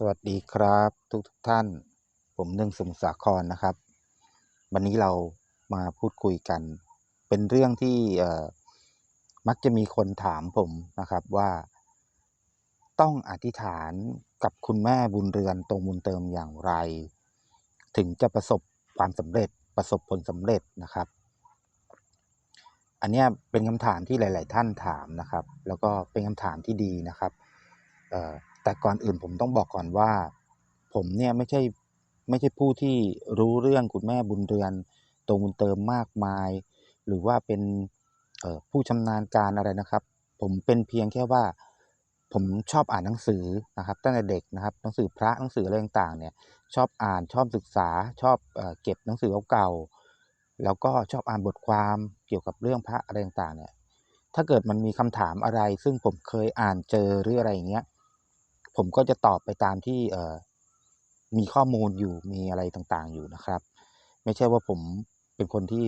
สวัสดีครับทุกทุกท่าน ผมหนึ่งสมุทรสาครนะครับ วันนี้เรามาพูดคุยกัน เป็นเรื่องที่มักจะมีคนถามผมนะครับว่า ต้องอธิษฐานกับคุณแม่บุญเรือนตรงบุญเติมอย่างไร ถึงจะประสบความสำเร็จประสบผลสำเร็จนะครับ อันนี้เป็นคำถามที่หลาย ๆ ท่านถามนะครับ แล้วก็เป็นคำถามที่ดีนะครับ แต่ก่อนอื่นผมต้องบอกก่อนว่า ผมเนี่ยไม่ใช่ไม่ใช่ผู้ที่รู้เรื่องคุณแม่บุญเรือนตรงบุญเติมมากมาย หรือว่าเป็นผู้ชำนาญการอะไรนะครับ ผมเป็นเพียงแค่ว่าผมชอบอ่านหนังสือนะครับตั้งแต่เด็กนะครับหนังสือพระหนังสืออะไรต่างๆเนี่ยชอบอ่านชอบศึกษาชอบเอเก็บหนังสือเก่าๆแล้วก็ชอบอ่านบทความเกี่ยวกับเรื่องพระอะไรต่างๆเนี่ยถ้าเกิดมันมีคำถามอะไร ซึ่งผมเคยอ่านเจอหรืออะไรอย่างเงี้ย ผมก็จะตอบไปตามที่เมีข้อมูลอยู่มีอะไรต่างๆอยู่นะครับ ไม่ใช่ว่าผมเป็นคนที่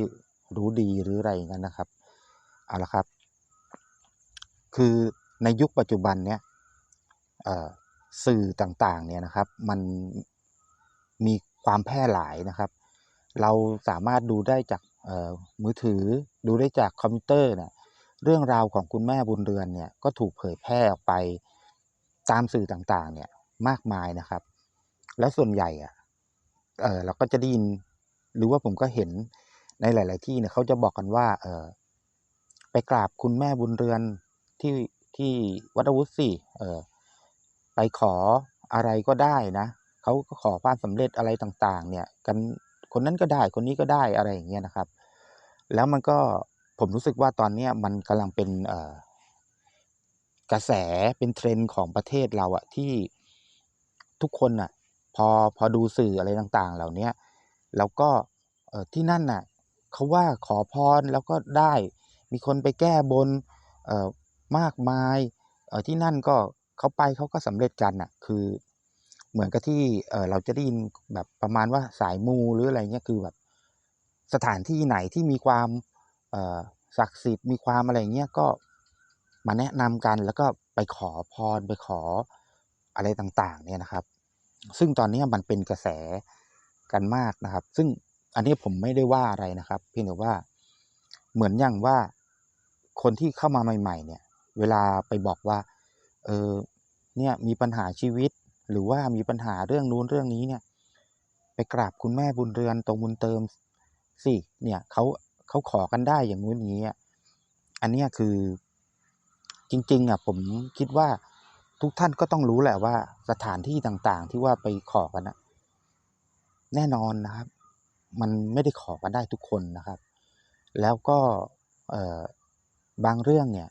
รู้ดีหรืออะไรอย่างนั้นนะครับเอาละครับ คือในยุคปัจจุบันเนี้ยสื่อต่างๆเนี่ยนะครับ มันมีความแพร่หลายนะครับ เราสามารถดูได้จากมือถือดูได้จากคอมพิวเตอร์เนี่ยเรื่องราวของคุณแม่บุญเรือนเนี่ยก็ถูกเผยแพร่ออกไป ตามสื่อต่างๆ เนี่ยมากมายนะครับ แล้วส่วนใหญ่อะเออเราก็จะได้ยินหรือว่าผมก็เห็นในหลาย ๆ ที่เนี่ยเขาจะบอกกันว่า เออไปกราบคุณแม่บุญเรือนที่ที่วัดอาวุธสิเออไปขออะไรก็ได้นะเขาก็ขอความสำเร็จอะไรต่างๆ เนี่ย กันคนนั้นก็ได้คนนี้ก็ได้อะไรอย่างเงี้ยนะครับ แล้วมันก็ผมรู้สึกว่าตอนเนี้ยมันกำลังเป็นเอ่อ กระแสเป็นเทรนด์ของประเทศเราอะที่ทุกคนอะพอพอดูสื่ออะไรต่างๆ เหล่านี้แล้วก็ที่นั่นน่ะเขาว่าขอพรแล้วก็ได้มีคนไปแก้บนมากมายที่นั่นก็เขาไปเขาก็สำเร็จกันน่ะคือเหมือนกับที่เราจะได้ยินแบบประมาณว่าสายมูหรืออะไรเงี้ยคือแบบสถานที่ไหนที่มีความศักดิ์สิทธิ์มีความอะไรเงี้ยก็ มาแนะนำกันแล้วก็ไปขอพรไปขออะไรต่างๆ เนี่ยนะครับ ซึ่งตอนนี้มันเป็นกระแสกันมากนะครับ ซึ่งอันนี้ผมไม่ได้ว่าอะไรนะครับ เพียงแต่ว่าเหมือนอย่างว่าคนที่เข้ามาใหม่ ๆ เนี่ย เวลาไปบอกว่า เออเนี่ยมีปัญหาชีวิต หรือว่ามีปัญหาเรื่องนู้นเรื่องนี้เนี่ย ไปกราบคุณแม่บุญเรือนตรงบุญเติมสิเนี่ยเขาเขาขอกันได้อย่างนู้นอย่างนี้อันนี้คือ จริงๆอะผมคิดว่าทุกท่านก็ต้องรู้แหละว่าสถานที่ต่างๆ ที่ว่าไปขอกันนะแน่นอนนะครับ มันไม่ได้ขอกันได้ทุกคนนะครับ แล้วก็บางเรื่องเนี่ย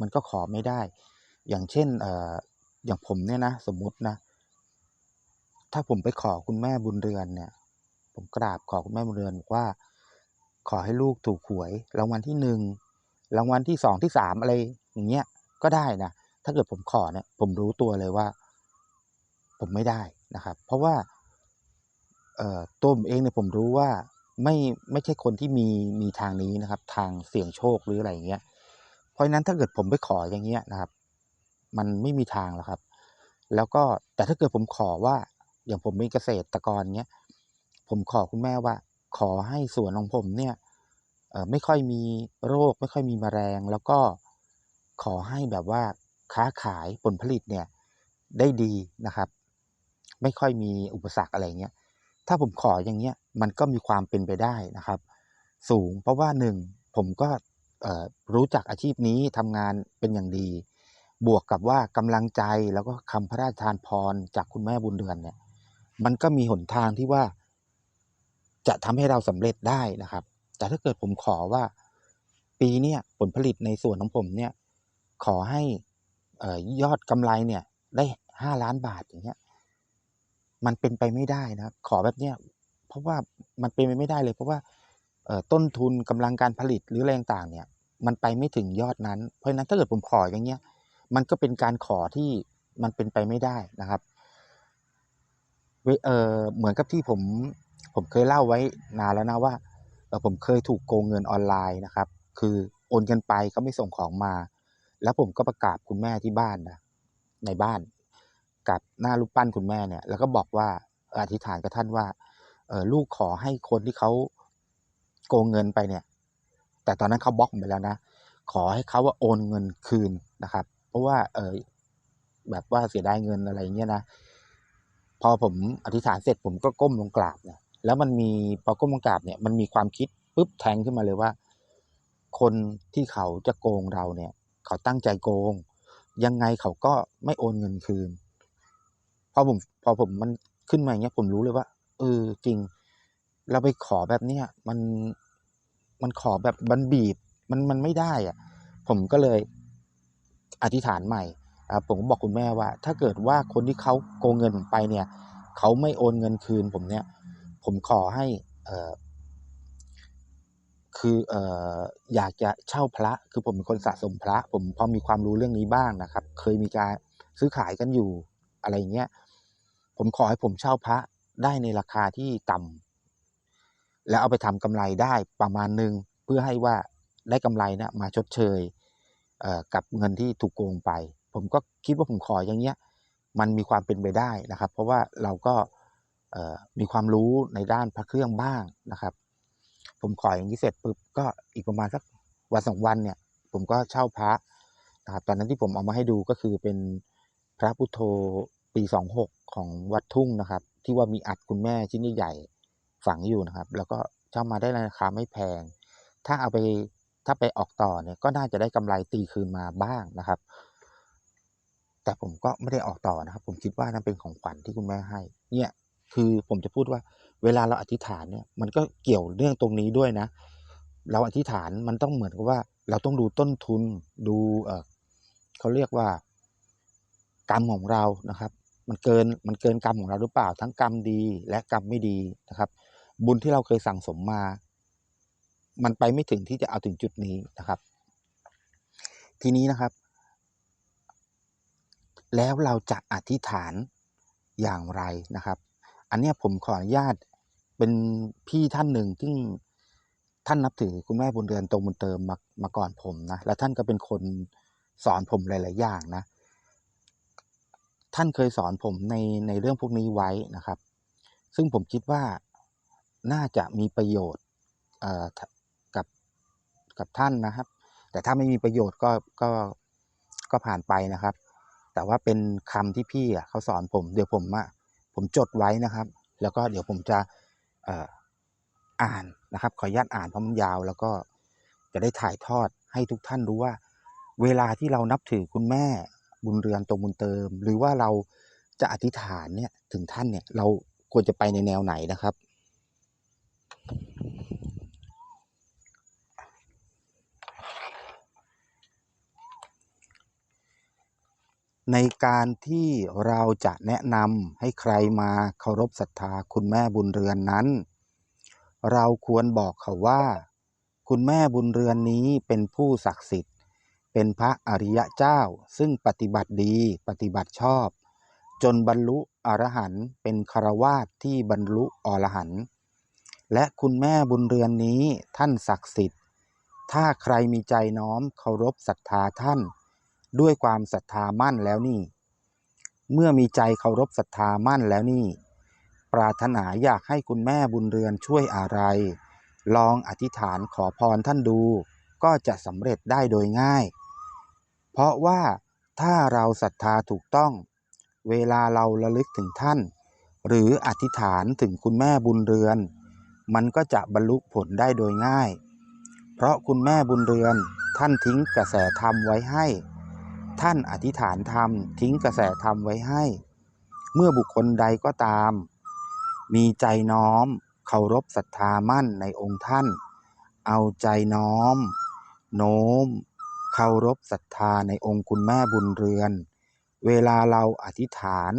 มันก็ขอไม่ได้ อย่างเช่นอออย่างผมเนี่ยนะสมมุตินะ ถ้าผมไปขอคุณแม่บุญเรือนเนี่ย ผมกราบขอคุณแม่บุญเรือนบอกว่า ขอให้ลูกถูกหวยรางวัลที่หนึ่งรางวัลที่สองที่สามอะไรอย่างเงี้ย ก็ได้นะ ถ้าเกิดผมขอเนี่ย ผมรู้ตัวเลยว่า ผมไม่ได้นะครับ เพราะว่าตัวผมเองเนี่ยผมรู้ว่าไม่ไม่ใช่คนที่มีมีทางนี้นะครับ ทางเสี่ยงโชคหรืออะไรเงี้ย เพราะฉะนั้นถ้าเกิดผมไปขออย่างเงี้ยนะครับ มันไม่มีทางหรอกครับ แล้วก็แต่ถ้าเกิดผมขอว่า อย่างผมเป็นเกษตรกรเงี้ย ผมขอคุณแม่ว่า ขอให้สวนของผมเนี่ยไม่ค่อยมีโรค ไม่ค่อยมีแมลงแล้วก็ ขอให้แบบว่าค้าขายผลผลิตเนี่ยได้ดีนะครับ ไม่ค่อยมีอุปสรรคอะไรเงี้ยถ้าผมขออย่างเงี้ยมันก็มีความเป็นไปได้นะครับ สูงเพราะว่าหนึ่งผมก็รู้จักอาชีพนี้ทำงานเป็นอย่างดี บวกกับว่ากำลังใจแล้วก็คำพระราชทานพรจากคุณแม่บุญเรือนเนี่ย มันก็มีหนทางที่ว่า จะทำให้เราสำเร็จได้นะครับ แต่ถ้าเกิดผมขอว่า ปีเนี้ยผลผลิตในส่วนของผมเนี่ย ขอให้ออยอดกำไรเนี่ยได้ห้าล้านบาทอย่างเงี้ยมันเป็นไปไม่ได้นะขอแบบเนี้ยเพราะว่ามันเป็นไปไม่ได้เลย เพราะว่าต้นทุนกำลังการผลิตหรืออะไรต่างๆเนี่ย มันไปไม่ถึงยอดนั้น เพราะฉะนั้นถ้าเกิดผมขออย่างเงี้ย มันก็เป็นการขอที่มันเป็นไปไม่ได้นะครับเเอ่อเหมือนกับที่ผมผมเคยเล่าไว้นานแล้วนะว่าผมเคยถูกโกงเงินออนไลน์นะครับ คือโอนเงินไปก็ไม่ส่งของมา แล้วผมก็ประกาศคุณแม่ที่บ้านนะในบ้านกับหน้ารูปปั้นคุณแม่เนี่ย แล้วก็บอกว่าอธิษฐานกับท่านว่าเออลูกขอให้คนที่เขาโกงเงินไปเนี่ย แต่ตอนนั้นเขาบล็อกผมไปแล้วนะ ขอให้เขาว่าโอนเงินคืนนะครับ เพราะว่าเออแบบว่าเสียดายเงินอะไรเงี้ยนะ พอผมอธิษฐานเสร็จผมก็ก้มลงกราบเนี่ยแล้วมันมีพอก้มลงกราบเนี่ยมันมีความคิดปุ๊บแทงขึ้นมาเลยว่า คนที่เขาจะโกงเราเนี่ย เขาตั้งใจโกง ยังไงเขาก็ไม่โอนเงินคืน พอผมพอผมมันขึ้นมาอย่างเงี้ยผมรู้เลยว่าเออจริง เราไปขอแบบเนี้ยมันมันขอแบบมันบีบมันมันไม่ได้อะผมก็เลยอธิษฐานใหม่ผมก็บอกคุณแม่ว่า ถ้าเกิดว่าคนที่เขาโกงเงินผมไปเนี่ย เขาไม่โอนเงินคืนผมเนี่ย ผมขอให้ออ คือเอออยากจะเช่าพระ คือผมเป็นคนสะสมพระ ผมพอมีความรู้เรื่องนี้บ้างนะครับ เคยมีการซื้อขายกันอยู่อะไรเงี้ย ผมขอให้ผมเช่าพระได้ในราคาที่ต่ำแล้วเอาไปทำกำไรได้ประมาณหนึ่งเพื่อให้ว่าได้กำไรนะมาชดเชยเกับเงินที่ถูกโกงไป ผมก็คิดว่าผมขออย่างเงี้ยมันมีความเป็นไปได้นะครับ เพราะว่าเราก็มีความรู้ในด้านพระเครื่องบ้างนะครับ ผมขออย่างนี้เสร็จปุ๊บก็อีกประมาณสักวันสองวันเนี่ย ผมก็เช่าพระนะครับตอนนั้นที่ผมเอามาให้ดูก็คือเป็นพระพุทโธปีสองหกของวัดทุ่งนะครับ ที่ว่ามีอัดคุณแม่ชิ้นใหญ่ฝังอยู่นะครับ แล้วก็เช่ามาได้ราคาไม่แพง ถ้าเอาไปถ้าไปออกต่อเนี่ยก็น่าจะได้กำไรตีคืนมาบ้างนะครับ แต่ผมก็ไม่ได้ออกต่อนะครับ ผมคิดว่านั่นเป็นของขวัญที่คุณแม่ให้ เนี่ยคือผมจะพูดว่า เวลาเราอธิษฐานเนี่ยมันก็เกี่ยวเรื่องตรงนี้ด้วยนะ เราอธิษฐานมันต้องเหมือนกับว่า เราต้องดูต้นทุนดูเออเขาเรียกว่ากรรมของเรานะครับ มันเกินมันเกินกรรมของเราหรือเปล่า ทั้งกรรมดีและกรรมไม่ดีนะครับ บุญที่เราเคยสั่งสมมา มันไปไม่ถึงที่จะเอาถึงจุดนี้นะครับ ทีนี้นะครับ แล้วเราจะอธิษฐานอย่างไรนะครับ อันเนี้ยผมขออนุญาตเป็นพี่ท่านหนึ่งที่ท่านนับถือคุณแม่บุญเรือนตรงบุญเติมมามาก่อนผมนะแล้วท่านก็เป็นคนสอนผมหลาย ๆ อย่างนะ ท่านเคยสอนผมในในเรื่องพวกนี้ไว้นะครับ ซึ่งผมคิดว่าน่าจะมีประโยชน์เอ่อกับกับท่านนะครับ แต่ถ้าไม่มีประโยชน์ก็ก็ก็ผ่านไปนะครับ แต่ว่าเป็นคำที่พี่อะเขาสอนผมเดี๋ยวผมอะ ผมจดไว้นะครับ แล้วก็เดี๋ยวผมจะอ่ออ่านนะครับ ขออนุญาตอ่านเพราะมันยาวแล้วก็จะได้ถ่ายทอดให้ทุกท่านรู้ว่า เวลาที่เรานับถือคุณแม่บุญเรือนตรงบุญเติม หรือว่าเราจะอธิษฐานเนี่ยถึงท่านเนี่ยเราควรจะไปในแนวไหนนะครับ ในการที่เราจะแนะนำให้ใครมาเคารพศรัทธาคุณแม่บุญเรือนนั้น เราควรบอกเขาว่า คุณแม่บุญเรือนนี้เป็นผู้ศักดิ์สิทธิ์ เป็นพระอริยะเจ้า ซึ่งปฏิบัติดีปฏิบัติชอบ จนบรรลุอรหันต์เป็นคารวาสที่บรรลุอรหันต์และคุณแม่บุญเรือนนี้ท่านศักดิ์สิทธิ์ ถ้าใครมีใจน้อมเคารพศรัทธาท่าน ด้วยความศรัทธามั่นแล้วนี่ เมื่อมีใจเคารพศรัทธามั่นแล้วนี่ ปรารถนาอยากให้คุณแม่บุญเรือนช่วยอะไร ลองอธิษฐานขอพรท่านดู ก็จะสำเร็จได้โดยง่าย เพราะว่าถ้าเราศรัทธาถูกต้อง เวลาเราระลึกถึงท่าน หรืออธิษฐานถึงคุณแม่บุญเรือน มันก็จะบรรลุผลได้โดยง่าย เพราะคุณแม่บุญเรือนท่านทิ้งกระแสธรรมไว้ให้ ท่านอธิษฐานธรรมทิ้งกระแสธรรมไว้ให้ เมื่อบุคคลใดก็ตาม มีใจน้อมเคารพศรัทธามั่นในองค์ท่าน เอาใจน้อม โน้มเคารพศรัทธาในองค์คุณแม่บุญเรือน เวลาเราอธิษฐาน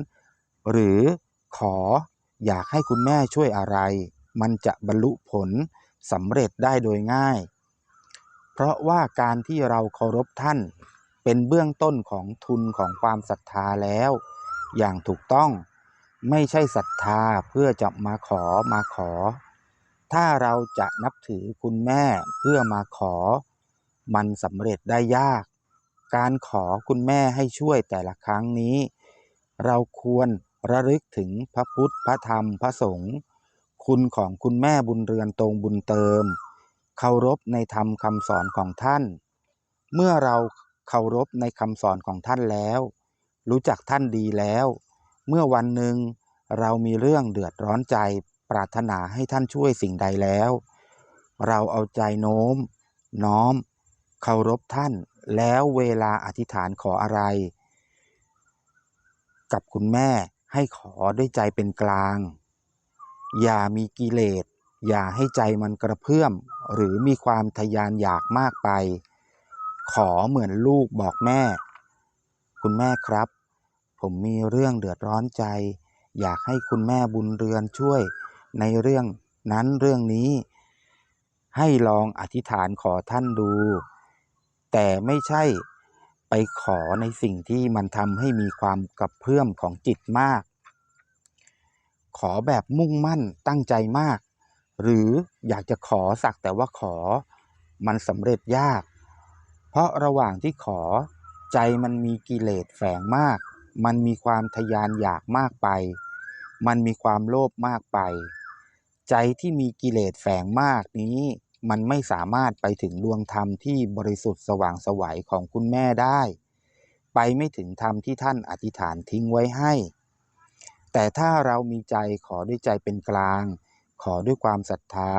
หรือขออยากให้คุณแม่ช่วยอะไร มันจะบรรลุผลสำเร็จได้โดยง่าย เพราะว่าการที่เราเคารพท่าน เป็นเบื้องต้นของทุนของความศรัทธาแล้ว อย่างถูกต้องไม่ใช่ศรัทธาเพื่อจะมาขอมาขอ ถ้าเราจะนับถือคุณแม่เพื่อมาขอ มันสำเร็จได้ยาก การขอคุณแม่ให้ช่วยแต่ละครั้งนี้ เราควรระลึกถึงพระพุทธพระธรรมพระสงฆ์คุณของคุณแม่บุญเรือนตรงบุญเติม เคารพในธรรมคำสอนของท่าน เมื่อเรา เคารพในคำสอนของท่านแล้ว รู้จักท่านดีแล้ว เมื่อวันหนึ่งเรามีเรื่องเดือดร้อนใจปรารถนาให้ท่านช่วยสิ่งใดแล้ว เราเอาใจโน้ม น้อม เคารพท่าน แล้วเวลาอธิษฐานขออะไร กับคุณแม่ให้ขอด้วยใจเป็นกลาง อย่ามีกิเลส อย่าให้ใจมันกระเพื่อม หรือมีความทยานอยากมากไป ขอเหมือนลูกบอกแม่ คุณแม่ครับ ผมมีเรื่องเดือดร้อนใจ อยากให้คุณแม่บุญเรือนช่วยในเรื่องนั้นเรื่องนี้ ให้ลองอธิษฐานขอท่านดู แต่ไม่ใช่ไปขอในสิ่งที่มันทำให้มีความกระเพื่อมของจิตมาก ขอแบบมุ่งมั่นตั้งใจมาก หรืออยากจะขอสักแต่ว่าขอมันสำเร็จยาก เพราะระหว่างที่ขอใจมันมีกิเลสแฝงมาก มันมีความทยานอยากมากไป มันมีความโลภมากไป ใจที่มีกิเลสแฝงมากนี้ มันไม่สามารถไปถึงดวงธรรมที่บริสุทธิ์สว่างสวัยของคุณแม่ได้ ไปไม่ถึงธรรมที่ท่านอธิษฐานทิ้งไว้ให้ แต่ถ้าเรามีใจขอด้วยใจเป็นกลาง ขอด้วยความศรัทธา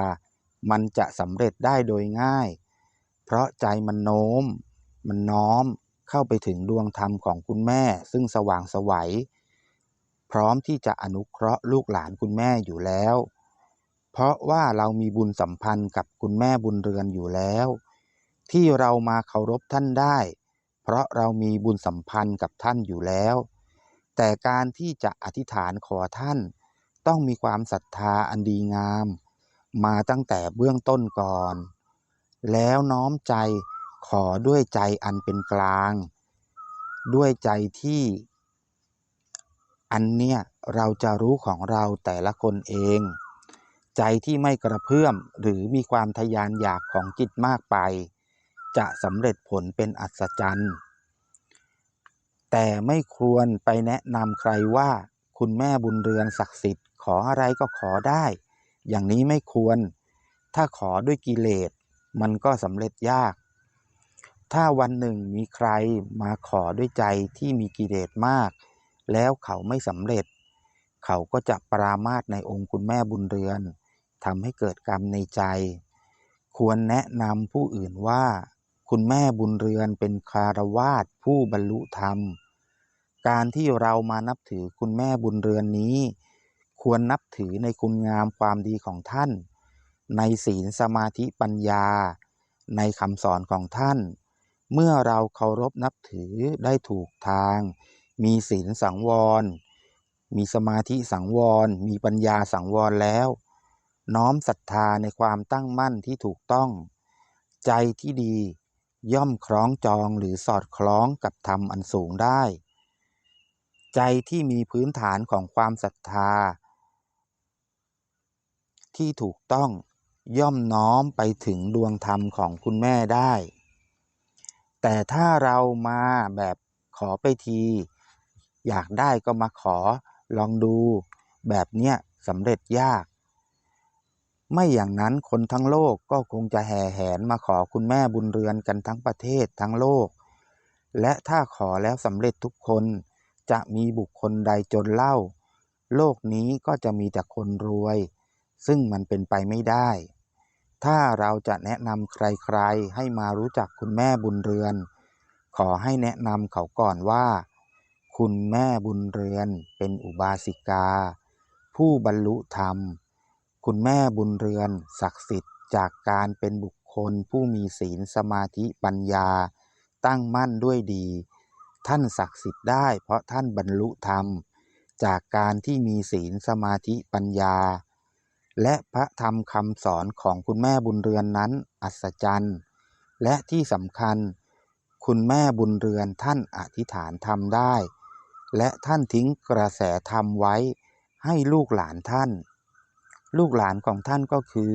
มันจะสำเร็จได้โดยง่าย เพราะใจมันโน้ม มันน้อมเข้าไปถึงดวงธรรมของคุณแม่ ซึ่งสว่างสวัย พร้อมที่จะอนุเคราะห์ลูกหลานคุณแม่อยู่แล้ว เพราะว่าเรามีบุญสัมพันธ์กับคุณแม่บุญเรือนอยู่แล้ว ที่เรามาเคารพท่านได้ เพราะเรามีบุญสัมพันธ์กับท่านอยู่แล้ว แต่การที่จะอธิษฐานขอท่าน ต้องมีความศรัทธาอันดีงาม มาตั้งแต่เบื้องต้นก่อน แล้วน้อมใจขอด้วยใจอันเป็นกลาง ด้วยใจที่อันเนี้ยเราจะรู้ของเราแต่ละคนเอง ใจที่ไม่กระเพื่อมหรือมีความทยานอยากของจิตมากไป จะสำเร็จผลเป็นอัศจรรย์ แต่ไม่ควรไปแนะนำใครว่าคุณแม่บุญเรือนศักดิ์สิทธิ์ขออะไรก็ขอได้ อย่างนี้ไม่ควร ถ้าขอด้วยกิเลส มันก็สำเร็จยาก ถ้าวันหนึ่งมีใครมาขอด้วยใจที่มีกิเลสมาก แล้วเขาไม่สำเร็จ เขาก็จะปรามาสในองค์คุณแม่บุญเรือนทำให้เกิดกรรมในใจ ควรแนะนำผู้อื่นว่า คุณแม่บุญเรือนเป็นคารวาสผู้บรรลุธรรม การที่เรามานับถือคุณแม่บุญเรือนนี้ ควรนับถือในคุณงามความดีของท่าน ในศีลสมาธิปัญญา ในคำสอนของท่าน เมื่อเราเคารพนับถือได้ถูกทาง มีศีลสังวร มีสมาธิสังวร มีปัญญาสังวรแล้ว น้อมศรัทธาในความตั้งมั่นที่ถูกต้อง ใจที่ดีย่อมคล้องจองหรือสอดคล้องกับธรรมอันสูงได้ ใจที่มีพื้นฐานของความศรัทธา ที่ถูกต้อง ย่อมน้อมไปถึงดวงธรรมของคุณแม่ได้ แต่ถ้าเรามาแบบขอไปที อยากได้ก็มาขอลองดู แบบเนี้ยสำเร็จยาก ไม่อย่างนั้นคนทั้งโลกก็คงจะแห่แหนมาขอคุณแม่บุญเรือนกันทั้งประเทศทั้งโลก และถ้าขอแล้วสำเร็จทุกคนจะมีบุคคลใดจนเล่า โลกนี้ก็จะมีแต่คนรวย ซึ่งมันเป็นไปไม่ได้ ถ้าเราจะแนะนำใครๆ ให้มารู้จักคุณแม่บุญเรือน ขอให้แนะนำเขาก่อนว่า คุณแม่บุญเรือนเป็นอุบาสิกา ผู้บรรลุธรรม คุณแม่บุญเรือนศักดิ์สิทธิ์จากการเป็นบุคคลผู้มีศีลสมาธิปัญญา ตั้งมั่นด้วยดี ท่านศักดิ์สิทธิ์ได้เพราะท่านบรรลุธรรม จากการที่มีศีลสมาธิปัญญา และพระธรรมคำสอนของคุณแม่บุญเรือนนั้นอัศจรรย์ และที่สำคัญ คุณแม่บุญเรือนท่านอธิษฐานทำได้ และท่านทิ้งกระแสธรรมไว้ให้ลูกหลานท่าน ลูกหลานของท่านก็คือ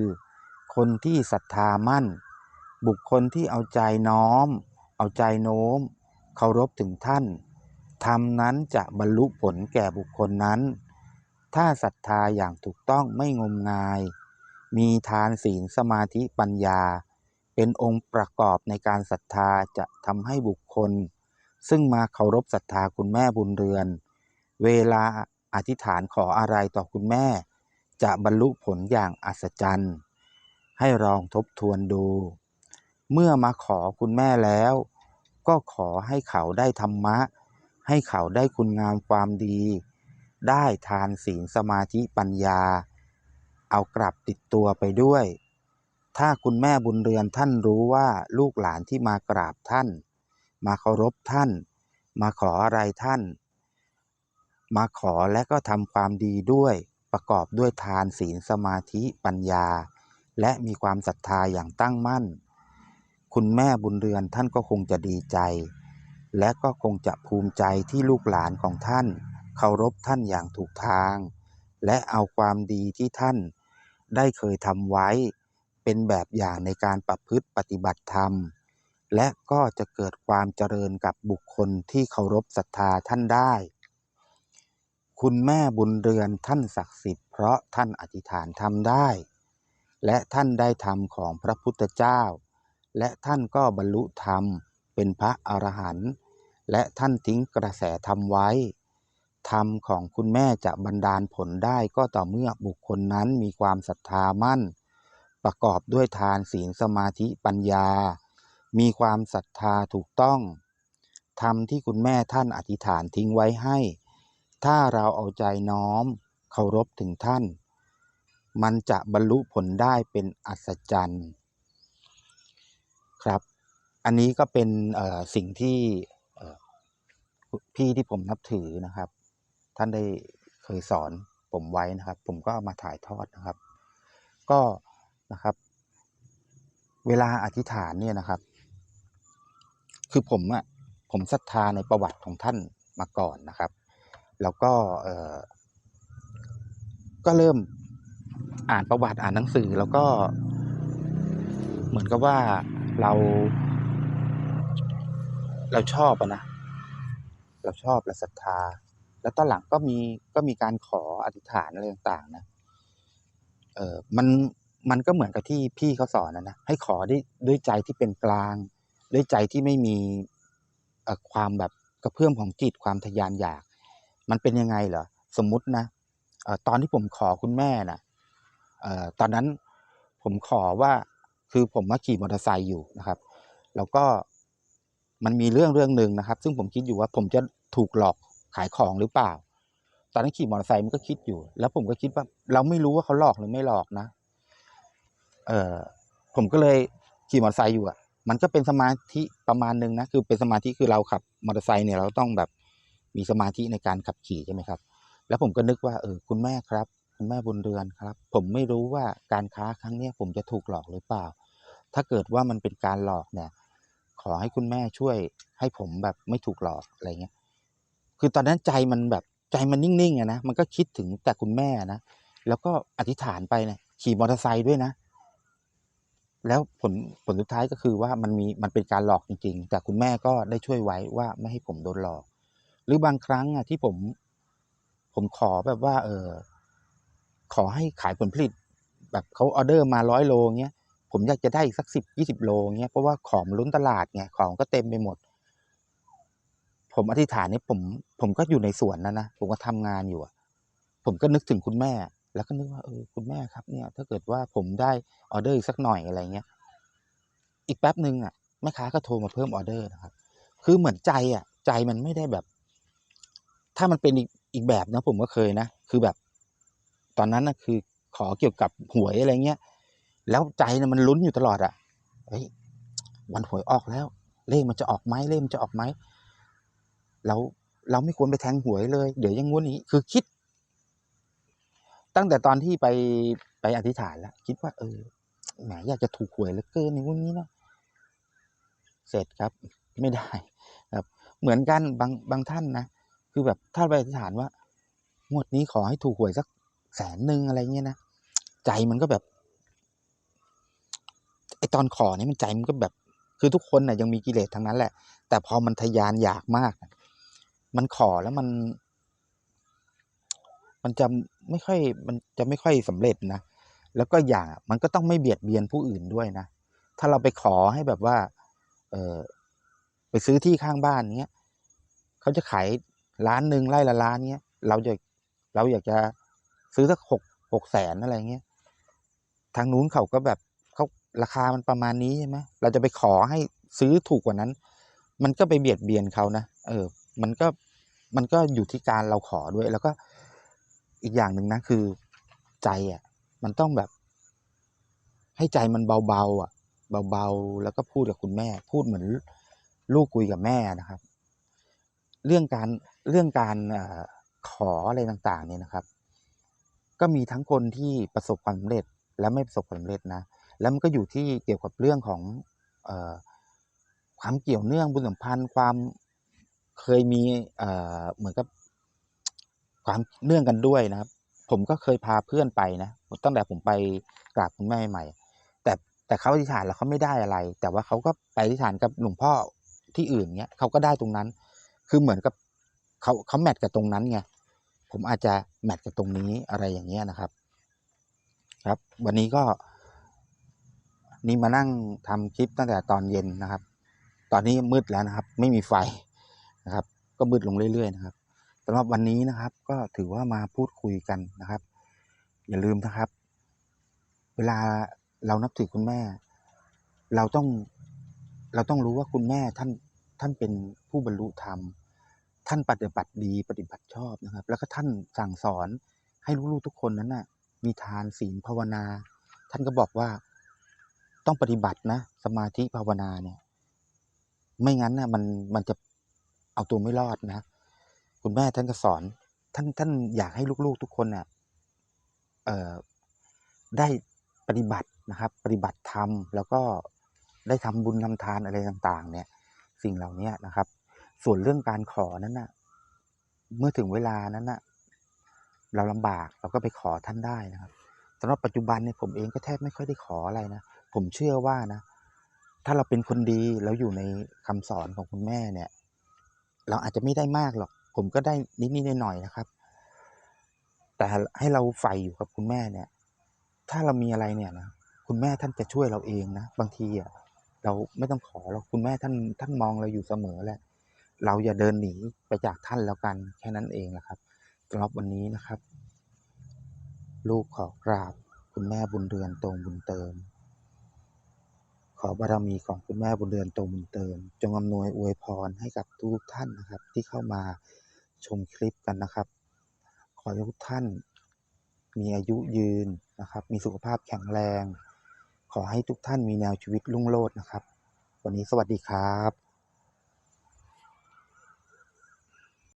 คนที่ศรัทธามั่น บุคคลที่เอาใจน้อม เอาใจโน้ม เคารพถึงท่านธรรมนั้นจะบรรลุผลแก่บุคคลนั้น ถ้าศรัทธาอย่างถูกต้องไม่งมงาย มีทานศีลสมาธิปัญญา เป็นองค์ประกอบในการศรัทธาจะทำให้บุคคล ซึ่งมาเคารพศรัทธาคุณแม่บุญเรือน เวลาอธิษฐานขออะไรต่อคุณแม่ จะบรรลุผลอย่างอัศจรรย์ ให้ลองทบทวนดู เมื่อมาขอคุณแม่แล้ว ก็ขอให้เขาได้ธรรมะ ให้เขาได้คุณงามความดี ได้ทานศีลสมาธิปัญญา เอากลับติดตัวไปด้วย ถ้าคุณแม่บุญเรือนท่านรู้ว่าลูกหลานที่มากราบท่าน มาเคารพท่าน มาขออะไรท่าน มาขอและก็ทำความดีด้วย ประกอบด้วยทานศีลสมาธิปัญญา และมีความศรัทธาอย่างตั้งมั่น คุณแม่บุญเรือนท่านก็คงจะดีใจ และก็คงจะภูมิใจที่ลูกหลานของท่าน เคารพท่านอย่างถูกทาง และเอาความดีที่ท่านได้เคยทำไว้ เป็นแบบอย่างในการประพฤติปฏิบัติธรรม และก็จะเกิดความเจริญกับบุคคลที่เคารพศรัทธาท่านได้ คุณแม่บุญเรือนท่านศักดิ์สิทธิ์เพราะท่านอธิษฐานทำได้ และท่านได้ธรรมของพระพุทธเจ้า และท่านก็บรรลุธรรมเป็นพระอรหันต์และท่านทิ้งกระแสธรรมไว้ ธรรมของคุณแม่จะบันดาลผลได้ก็ต่อเมื่อบุคคลนั้นมีความศรัทธามั่น ประกอบด้วยทานศีลสมาธิปัญญา มีความศรัทธาถูกต้องธรรมที่คุณแม่ท่านอธิษฐานทิ้งไว้ให้ ถ้าเราเอาใจน้อมเคารพถึงท่าน มันจะบรรลุผลได้เป็นอัศจรรย์ครับ อันนี้ก็เป็นสิ่งที่พี่ที่ผมนับถือนะครับ ท่านได้เคยสอนผมไว้นะครับ ผมก็เอามาถ่ายทอดนะครับ ก็นะครับ เวลาอธิษฐานเนี่ยนะครับ คือผมอะผมศรัทธาในประวัติของท่านมาก่อนนะครับ แล้วก็เออก็เริ่มอ่านประวัติอ่านหนังสือแล้วก็ เหมือนกับว่าเรา เราชอบอะนะ เราชอบและศรัทธา แล้วตอนหลังก็มีก็มีการขออธิษฐานอะไรต่างๆนะเออมันมันก็เหมือนกับที่พี่เขาสอนนะนะให้ขอด้วยด้วยใจที่เป็นกลาง ด้วยใจที่ไม่มีความแบบกระเพื่อมของจิตความทะยานอยาก มันเป็นยังไงเหรอสมมุตินะเออตอนที่ผมขอคุณแม่นะเออตอนนั้นผมขอว่าคือผมมาขี่มอเตอร์ไซค์อยู่นะครับ แล้วก็มันมีเรื่องเรื่องหนึ่งนะครับ ซึ่งผมคิดอยู่ว่าผมจะถูกหลอก ขายของหรือเปล่า ตอนนั้นขี่มอเตอร์ไซค์มันก็คิดอยู่ แล้วผมก็คิดว่า เราไม่รู้ว่าเขาหลอกหรือไม่หลอกนะ เออผมก็เลยขี่มอเตอร์ไซค์อยู่อะ มันก็เป็นสมาธิประมาณหนึ่งนะ คือเป็นสมาธิคือเราขับมอเตอร์ไซค์เนี่ยเราต้องแบบมีสมาธิในการขับขี่ใช่ไหมครับ แล้วผมก็นึกว่า เออ คุณแม่ครับ คุณแม่บุญเรือนครับ ผมไม่รู้ว่าการค้าครั้งเนี้ยผมจะถูกหลอกหรือเปล่า ถ้าเกิดว่ามันเป็นการหลอกเนี่ย ขอให้คุณแม่ช่วยให้ผมแบบไม่ถูกหลอกอะไรเงี้ย คือตอนนั้นใจมันแบบใจมันนิ่งๆอะนะมันก็คิดถึงแต่คุณแม่นะแล้วก็อธิษฐานไปเนี่ยขี่มอเตอร์ไซค์ด้วยนะ แล้วผลผลสุดท้ายก็คือว่ามันมีมันเป็นการหลอกจริง ๆ แต่คุณแม่ก็ได้ช่วยไว้ว่าไม่ให้ผมโดนหลอก หรือบางครั้งอะที่ผมผมขอแบบว่า เออขอให้ขายผลผลิต แบบเขาออเดอร์มาร้อยโลเงี้ยผมอยากจะได้อีกสักสิบยี่สิบโลเงี้ยเพราะว่าของล้นตลาดไงของก็เต็มไปหมด ผมอธิษฐานนี่ผมผมก็อยู่ในสวนนะนะผมก็ทำงานอยู่ผมก็นึกถึงคุณแม่ แล้วก็นึกว่าเออคุณแม่ครับเนี่ย ถ้าเกิดว่าผมได้ออเดอร์อีกสักหน่อยอะไรเงี้ยอีกแป๊บหนึ่งอะแม่ค้าก็โทรมาเพิ่มออเดอร์นะครับ คือเหมือนใจอะ ใจมันไม่ได้แบบ ถ้ามันเป็นอีกอีกแบบนะผมก็เคยนะคือแบบ ตอนนั้นนะคือขอเกี่ยวกับหวยอะไรเงี้ยแล้วใจนี่ยมันลุ้นอยู่ตลอดอะเฮ้ยวันหวยออกแล้ว เลขมันจะออกไหมเลขมันจะออกไหม เราเราไม่ควรไปแทงหวยเลย เดี๋ยวยังงู้นนี้คือคิด ตั้งแต่ตอนที่ไปไปอธิษฐานแล้วคิดว่า เออแหมอยากจะถูกหวยเหลือเกินในวันนี้นะเสร็จครับ ไม่ได้ครับ เหมือนกันบางบางท่านนะคือแบบถ้าไปอธิษฐานว่างวดนี้ขอให้ถูกหวยสักแสนหนึ่งอะไรเงี้ยนะใจมันก็แบบไอตอนขอเนี่ยมันใจมันก็แบบ คือทุกคนน่ะยังมีกิเลสทั้งนั้นแหละ แต่พอมันทะยานอยากมากอะ มันขอแล้วมัน มันจะไม่ค่อยมันจะไม่ค่อยสำเร็จนะแล้วก็อย่างมันก็ต้องไม่เบียดเบียนผู้อื่นด้วยนะถ้าเราไปขอให้แบบว่า เออไปซื้อที่ข้างบ้านเงี้ยเขาจะขายล้านหนึ่งไร่ละล้านเงี้ยเราจะเราอยากจะซื้อสักหกหกแสนอะไรเงี้ยทางนู้นเขาก็แบบเขาราคามันประมาณนี้ใช่ไหมเราจะไปขอให้ซื้อถูกกว่านั้น มันก็ไปเบียดเบียนเขานะเออ มันก็ มันก็อยู่ที่การเราขอด้วย แล้วก็อีกอย่างหนึ่งนะคือใจอะ มันต้องแบบ ให้ใจมันเบาๆอะ เบาๆแล้วก็พูดกับคุณแม่ พูดเหมือนลูกคุยกับแม่นะครับ เรื่องการเรื่องการขออะไรต่าง ๆ เนี่ยนะครับ ก็มีทั้งคนที่ประสบความสำเร็จ และไม่ประสบความสำเร็จนะแล้วมันก็อยู่ที่เกี่ยวกับเรื่องของอความเกี่ยวเนื่องบุญสัมพันธ์ความ เคยมีเหมือนกับความเนื่องกันด้วยนะครับ ผมก็เคยพาเพื่อนไปนะตั้งแต่ผมไปกราบคุณแม่ใหม่ แต่แต่เขาอธิษฐานแล้วเขาไม่ได้อะไร แต่ว่าเขาก็ไปอธิษฐานกับหลวงพ่อที่อื่นเนี้ยเขาก็ได้ตรงนั้น คือเหมือนกับเขาเขาแมทกับตรงนั้นไงผมอาจจะแมทกับตรงนี้อะไรอย่างเงี้ยนะครับ ครับ วันนี้ก็ นี่มานั่งทำคลิปตั้งแต่ตอนเย็นนะครับ ตอนนี้มืดแล้วนะครับ ไม่มีไฟ นะครับ ก็มืดลงเรื่อยๆนะครับสำหรับวันนี้นะครับ ก็ถือว่ามาพูดคุยกันนะครับ อย่าลืมนะครับ เวลาเรานับถือคุณแม่ เราต้องเราต้องรู้ว่าคุณแม่ท่านท่านเป็นผู้บรรลุธรรม ท่านปฏิบัติดีปฏิบัติชอบนะครับ แล้วก็ท่านสั่งสอนให้ลูกๆทุกคนนั้นน่ะ มีทานศีลภาวนา ท่านก็บอกว่าต้องปฏิบัตินะ สมาธิภาวนาเนี่ย ไม่งั้นน่ะมันมันจะ เอาตัวไม่รอดนะ คุณแม่ท่านก็สอน ท่านท่านอยากให้ลูกๆทุกคนน่ะเอ่อได้ปฏิบัตินะครับ ปฏิบัติธรรมแล้วก็ได้ทำบุญทำทานอะไรต่าง ๆ เนี่ย สิ่งเหล่านี้นะครับ ส่วนเรื่องการขอนั้นน่ะ เมื่อถึงเวลานั้นน่ะ เราลำบากเราก็ไปขอท่านได้นะครับสำหรับปัจจุบันเนี่ยผมเองก็แทบไม่ค่อยได้ขออะไรนะผมเชื่อว่านะ ถ้าเราเป็นคนดีแล้วอยู่ในคำสอนของคุณแม่เนี่ย เราอาจจะไม่ได้มากหรอก ผมก็ได้นิดๆหน่อยๆนะครับ แต่ให้เราใฝ่อยู่กับคุณแม่เนี่ย ถ้าเรามีอะไรเนี่ยนะคุณแม่ท่านจะช่วยเราเองนะบางทีอะเราไม่ต้องขอเราคุณแม่ท่านท่านมองเราอยู่เสมอแหละ เราอย่าเดินหนีไปจากท่านแล้วกันแค่นั้นเองนะครับสำหรับวันนี้นะครับ ลูกขอกราบคุณแม่บุญเรือนตรงบุญเติม ขอบารมีของคุณแม่บุญเรือนตรงบุญเติม จงอำนวยอวยพรให้กับทุกท่านนะครับ ที่เข้ามาชมคลิปกันนะครับ ขอให้ทุกท่านมีอายุยืนนะครับ มีสุขภาพแข็งแรง ขอให้ทุกท่านมีแนวชีวิตรุ่งโรจน์นะครับ วันนี้สวัสดีครับ